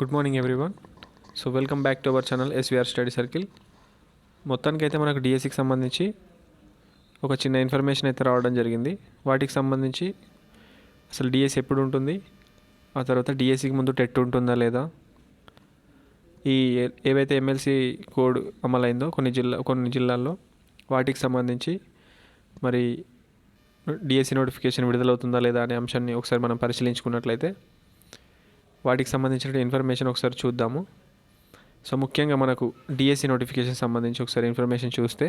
Good morning everyone so welcome back to our channel SVR study circle మొత్తానికి అయితే మనకు డిఎస్సికి సంబంధించి ఒక చిన్న ఇన్ఫర్మేషన్ అయితే రావడం జరిగింది. వాటికి సంబంధించి అసలు డిఎస్సి ఎప్పుడు ఉంటుంది? ఆ తర్వాత డిఎస్సికి ముందు టెట్ ఉంటుందా లేదా? ఈ ఏవైతే ఎమ్మెల్సీ కోడ్ అమలైందో కొన్ని జిల్లా కొన్ని జిల్లాల్లో వాటికి సంబంధించి మరి డిఎస్సి నోటిఫికేషన్ విడుదలవుతుందా లేదా అనే అంశాన్ని ఒకసారి మనం పరిశీలించుకున్నట్లయితే వాటికి సంబంధించిన ఇన్ఫర్మేషన్ ఒకసారి చూద్దాము. సో ముఖ్యంగా మనకు డిఎస్సి నోటిఫికేషన్ సంబంధించి ఒకసారి ఇన్ఫర్మేషన్ చూస్తే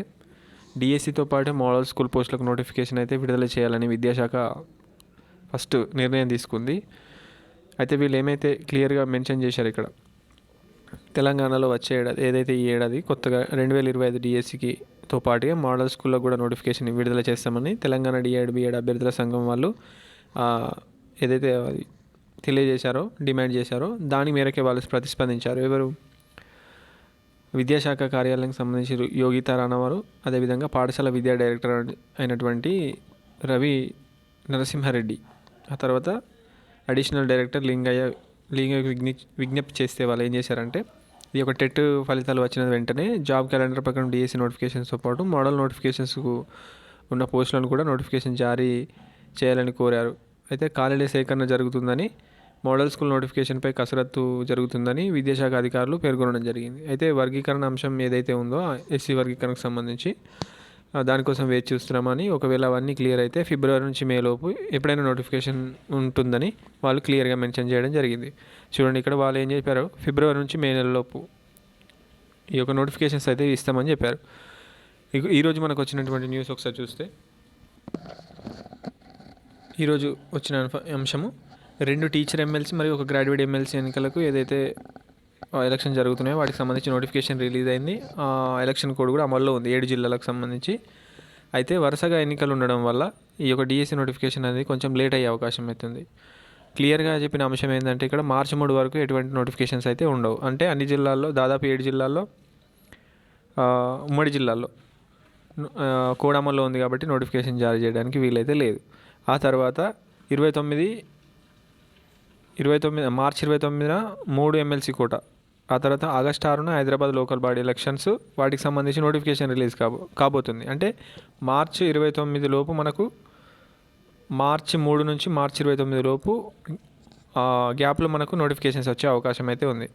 డిఎస్సితో పాటు మోడల్ స్కూల్ పోస్టులకు నోటిఫికేషన్ అయితే విడుదల చేయాలని విద్యాశాఖ ఫస్ట్ నిర్ణయం తీసుకుంది. అయితే వీళ్ళు ఏమైతే క్లియర్గా మెన్షన్ చేశారు ఇక్కడ తెలంగాణలో వచ్చే ఏడాది ఏదైతే ఈ ఏడాది కొత్తగా రెండు వేల ఇరవై ఐదు డిఎస్సికి తో పాటుగా మోడల్ స్కూల్లో కూడా నోటిఫికేషన్ విడుదల చేస్తామని తెలంగాణ డిఏడ్ బిఏడ్ అభ్యర్థుల సంఘం వాళ్ళు ఏదైతే అది తెలియజేశారో డిమాండ్ చేశారో దాని మేరకే వాళ్ళు ప్రతిస్పందించారు. ఎవరు? విద్యాశాఖ కార్యాలయానికి సంబంధించి యోగితా రాణా వారు అదేవిధంగా పాఠశాల విద్యా డైరెక్టర్ అయినటువంటి రవి నరసింహారెడ్డి. ఆ తర్వాత అడిషనల్ డైరెక్టర్ లింగయ్య లింగయ్య విజ్ఞ విజ్ఞప్తి చేస్తే వాళ్ళు ఏం చేశారంటే ఇది ఒక టెట్ ఫలితాలు వచ్చిన వెంటనే జాబ్ క్యాలెండర్ ప్రకారం డిఎస్సి నోటిఫికేషన్స్తో పాటు మోడల్ నోటిఫికేషన్స్కు ఉన్న పోస్టులను కూడా నోటిఫికేషన్ జారీ చేయాలని కోరారు. అయితే ఖాళీల సేకరణ జరుగుతుందని మోడల్ స్కూల్ నోటిఫికేషన్పై కసరత్తు జరుగుతుందని విద్యాశాఖ అధికారులు పేర్కొనడం జరిగింది. అయితే వర్గీకరణ అంశం ఏదైతే ఉందో ఎస్సీ వర్గీకరణకు సంబంధించి దానికోసం వేచి చూస్తున్నామని ఒకవేళ అవన్నీ క్లియర్ అయితే ఫిబ్రవరి నుంచి మే లోపు ఎప్పుడైనా నోటిఫికేషన్ ఉంటుందని వాళ్ళు క్లియర్గా మెన్షన్ చేయడం జరిగింది. చూడండి ఇక్కడ వాళ్ళు ఏం చెప్పారు ఫిబ్రవరి నుంచి మే నెలలోపు ఈ యొక్క నోటిఫికేషన్స్ అయితే ఇస్తామని చెప్పారు. ఈరోజు మనకు వచ్చినటువంటి న్యూస్ ఒకసారి చూస్తే ఈరోజు వచ్చిన అంశము రెండు టీచర్ ఎమ్మెల్సీ మరియు ఒక గ్రాడ్యుయేట్ ఎమ్మెల్సీ ఎన్నికలకు ఏదైతే ఎలక్షన్ జరుగుతున్నాయో వాటికి సంబంధించి నోటిఫికేషన్ రిలీజ్ అయింది. ఎలక్షన్ కోడ్ కూడా అమల్లో ఉంది ఏడు జిల్లాలకు సంబంధించి. అయితే వరుసగా ఎన్నికలు ఉండడం వల్ల ఈ యొక్క డిఎస్సి నోటిఫికేషన్ అనేది కొంచెం లేట్ అయ్యే అవకాశం అవుతుంది క్లియర్గా చెప్పిన అంశం ఏంటంటే ఇక్కడ మార్చి మూడు వరకు ఎటువంటి నోటిఫికేషన్స్ అయితే ఉండవు. అంటే అన్ని జిల్లాల్లో దాదాపు ఏడు జిల్లాల్లో ఉమ్మడి జిల్లాల్లో కోడమల్లో అమల్లో ఉంది కాబట్టి నోటిఫికేషన్ జారీ చేయడానికి వీలైతే లేదు. ఆ తర్వాత ఇరవై తొమ్మిది ఇరవై తొమ్మిది మార్చి ఇరవై తొమ్మిదిన మూడు ఎమ్మెల్సీ కోట. ఆ తర్వాత ఆగస్ట్ ఆరున హైదరాబాద్ లోకల్ బాడీ ఎలక్షన్స్ వాటికి సంబంధించి నోటిఫికేషన్ రిలీజ్ కాబో కాబోతుంది. అంటే మార్చి ఇరవై తొమ్మిది లోపు మనకు మార్చి మూడు నుంచి మార్చి ఇరవై తొమ్మిది లోపు ఆ, గ్యాప్లో మనకు నోటిఫికేషన్స్ వచ్చే అవకాశం అయితే ఉంది.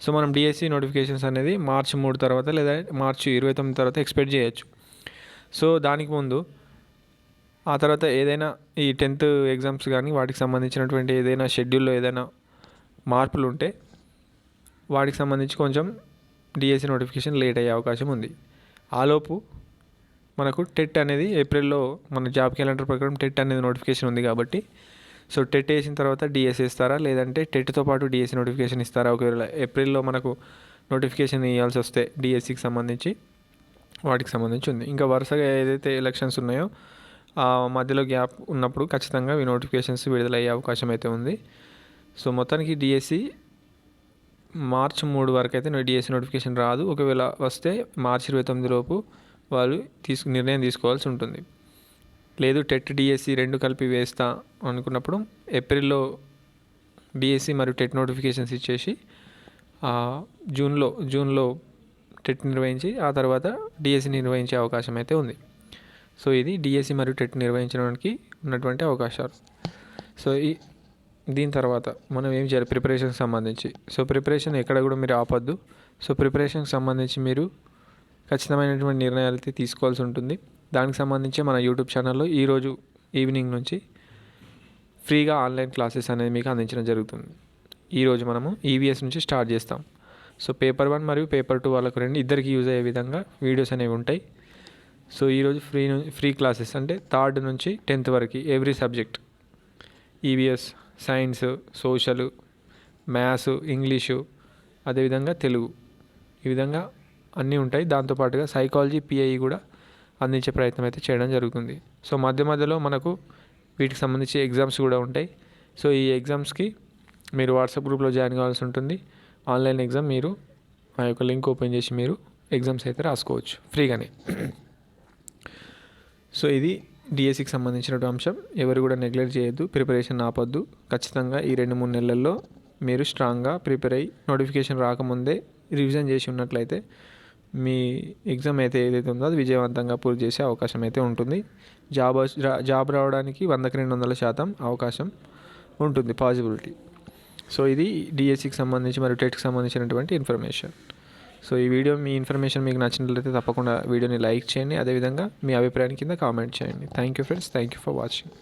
సో మనం డిఎస్సి నోటిఫికేషన్స్ అనేది మార్చి మూడు తర్వాత లేదా మార్చి ఇరవై తొమ్మిది తర్వాత ఎక్స్పెక్ట్ చేయొచ్చు. సో దానికి ముందు ఆ తర్వాత ఏదైనా ఈ టెన్త్ ఎగ్జామ్స్ కానీ వాటికి సంబంధించినటువంటి ఏదైనా షెడ్యూల్లో ఏదైనా మార్పులు ఉంటే వాటికి సంబంధించి కొంచెం డిఎస్సి నోటిఫికేషన్ లేట్ అయ్యే అవకాశం ఉంది. ఆలోపు మనకు టెట్ అనేది ఏప్రిల్లో మన జాబ్ క్యాలెండర్ ప్రకారం టెట్ అనేది నోటిఫికేషన్ ఉంది కాబట్టి సో టెట్ వేసిన తర్వాత డిఎస్సి ఇస్తారా లేదంటే టెట్తో పాటు డిఎస్సి నోటిఫికేషన్ ఇస్తారా? ఒకవేళ ఏప్రిల్లో మనకు నోటిఫికేషన్ ఇవ్వాల్సి వస్తే డిఎస్సికి సంబంధించి వాటికి సంబంధించి ఉంది. ఇంకా వరుసగా ఏదైతే ఎలక్షన్స్ ఉన్నాయో మధ్యలో గ్యాప్ ఉన్నప్పుడు ఖచ్చితంగా ఈ నోటిఫికేషన్స్ విడుదలయ్యే అవకాశం అయితే ఉంది. సో మొత్తానికి డిఎస్సి మార్చ్ మూడు వరకు అయితే డిఎస్సి నోటిఫికేషన్ రాదు. ఒకవేళ వస్తే మార్చి ఇరవై తొమ్మిది లోపు వాళ్ళు తీసుకు నిర్ణయం తీసుకోవాల్సి ఉంటుంది. లేదు టెట్ డిఎస్సి రెండు కలిపి వేస్తా అనుకున్నప్పుడు ఏప్రిల్లో డిఎస్సి మరియు టెట్ నోటిఫికేషన్స్ ఇచ్చేసి జూన్లో జూన్లో టెట్ నిర్వహించి ఆ తర్వాత డిఎస్సి నిర్వహించే అవకాశం అయితే ఉంది. సో ఇది డిఎస్సి మరియు టెట్ నిర్వహించడానికి ఉన్నటువంటి అవకాశాలు. సో ఈ దీని తర్వాత మనం ఏం చేయాలి? ప్రిపరేషన్కి సంబంధించి. సో ప్రిపరేషన్ ఎక్కడ కూడా మీరు ఆపొద్దు. సో ప్రిపరేషన్కి సంబంధించి మీరు ఖచ్చితమైనటువంటి నిర్ణయాలు అయితే తీసుకోవాల్సి ఉంటుంది. దానికి సంబంధించి మన యూట్యూబ్ ఛానల్లో ఈరోజు ఈవినింగ్ నుంచి ఫ్రీగా ఆన్లైన్ క్లాసెస్ అనేది మీకు అందించడం జరుగుతుంది. ఈరోజు మనము ఈవీఎస్ నుంచి స్టార్ట్ చేస్తాం. సో పేపర్ వన్ మరియు పేపర్ టూ వాళ్ళకు రెండు ఇద్దరికి యూజ్ అయ్యే విధంగా వీడియోస్ అనేవి ఉంటాయి. సో ఈరోజు ఫ్రీ ఫ్రీ క్లాసెస్ అంటే థర్డ్ నుంచి టెన్త్ వరకు every subject. EVS science social maths English అదేవిధంగా తెలుగు. ఈ విధంగా అన్నీ ఉంటాయి. దాంతోపాటుగా సైకాలజీ పిఐ కూడా అందించే ప్రయత్నం అయితే చేయడం జరుగుతుంది. సో మధ్య మధ్యలో మనకు వీటికి సంబంధించి ఎగ్జామ్స్ కూడా ఉంటాయి. సో ఈ ఎగ్జామ్స్కి మీరు వాట్సాప్ గ్రూప్లో జాయిన్ కావాల్సి ఉంటుంది. ఆన్లైన్ ఎగ్జామ్ మీరు ఆ యొక్క లింక్ ఓపెన్ చేసి మీరు ఎగ్జామ్స్ అయితే రాసుకోవచ్చు ఫ్రీగానే. సో ఇది డిఎస్సికి సంబంధించినటువంటి అంశం. ఎవరు కూడా నెగ్లెక్ట్ చేయొద్దు ప్రిపరేషన్ ఆపొద్దు. ఖచ్చితంగా ఈ రెండు మూడు నెలల్లో మీరు స్ట్రాంగ్గా ప్రిపేర్ అయ్యి నోటిఫికేషన్ రాకముందే రివిజన్ చేసి ఉన్నట్లయితే మీ ఎగ్జామ్ అయితే ఏదైతే ఉందో అది విజయవంతంగా పూర్తి చేసే అవకాశం అయితే ఉంటుంది. జాబ్ జాబ్ రావడానికి వందకి రెండు వందల శాతం అవకాశం ఉంటుంది పాసిబిలిటీ సో ఇది డిఎస్సికి సంబంధించి మరియు టెట్కి సంబంధించినటువంటి ఇన్ఫర్మేషన్ సో ఈ వీడియో మీ ఇన్ఫర్మేషన్ మీకు నచ్చినట్లయితే తప్పకుండా వీడియోని లైక్ చేయండి. అదేవిధంగా మీ అభిప్రాయం కింద కామెంట్ చేయండి. Thank you friends thank you for watching